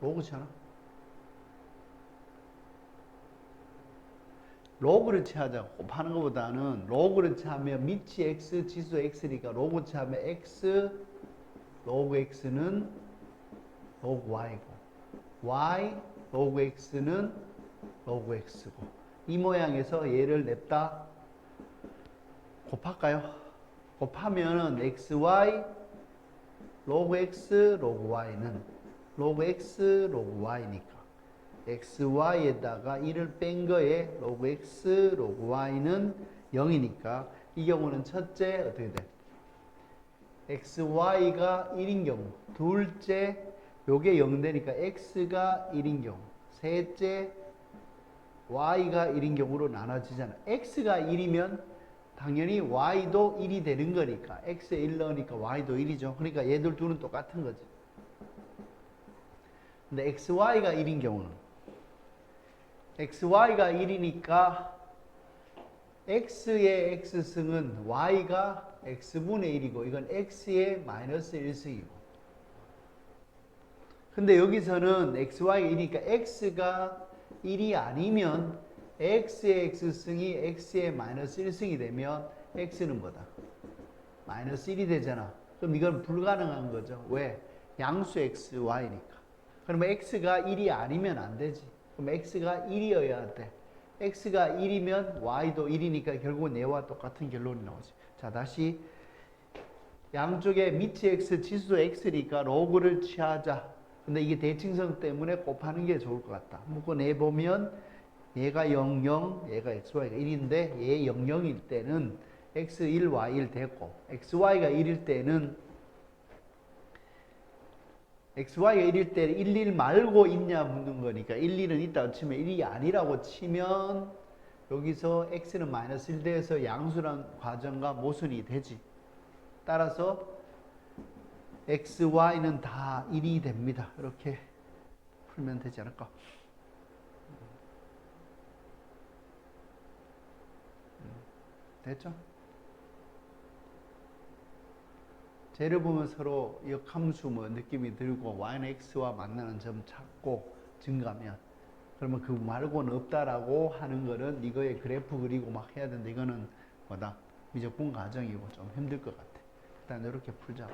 로그잖아. 로그를 취하자고 곱하는 것보다는 로그를 취하면 밑이 x, 지수 x니까 로그 취하면 x, 로그 x는 로그 y고 y, 로그 x는 로그 x고 이 모양에서 얘를 냅다 곱할까요? 곱하면은 xy 로그 x 로그 y는 로그 x 로그 y니까. Xy에다가 1을 뺀 거에 로그 x 로그 y는 0이니까 이 경우는 첫째 어떻게 돼? xy가 1인 경우. 둘째 요게 0 되니까 x가 1인 경우. 셋째 y가 1인 경우로 나눠지잖아. X가 1이면 당연히 y도 1이 되는 거니까. X에 1 넣으니까 y도 1이죠. 그러니까 얘들 둘은 똑같은 거지 근데 xy가 1인 경우는 xy가 1이니까 x의 x승은 y가 x분의 1이고 이건 x의 마이너스 1승이고 근데 여기서는 xy가 1이니까 x가 1이 아니면 x의 x승이 x의 마이너스 1승이 되면 x는 뭐다? 마이너스 1이 되잖아. 그럼 이건 불가능한 거죠. 왜? 양수 x, y니까. 그러면 x가 1이 아니면 안 되지. 그럼 x가 1이어야 돼. x가 1이면 y도 1이니까 결국은 얘와 똑같은 결론이 나오지. 자, 다시 양쪽에 밑이 x, 지수 x니까 로그를 취하자. 근데 이게 대칭성 때문에 곱하는 게 좋을 것 같다. 묶어내 보면 얘가 0, 0, 얘가 xy가 1인데 얘 0, 0일 때는 x1, y1 됐고 xy가 1일 때는 xy가 1일 때 1, 1 말고 있냐 묻는 거니까 1, 1은 있다고 치면 1이 아니라고 치면 여기서 x는 마이너스 1 돼서 양수란 과정과 모순이 되지. 따라서 x, y는 다 1이 됩니다. 이렇게 풀면 되지 않을까? 됐죠? 쟤를 보면 서로 역함수 뭐 느낌이 들고 y는 x와 만나는 점 찾고 증가면 그러면 그 말고는 없다라고 하는 거는 이거의 그래프 그리고 막 해야 되는데 이거는 뭐다 미적분 과정이고 좀 힘들 것 같아. 일단 이렇게 풀자.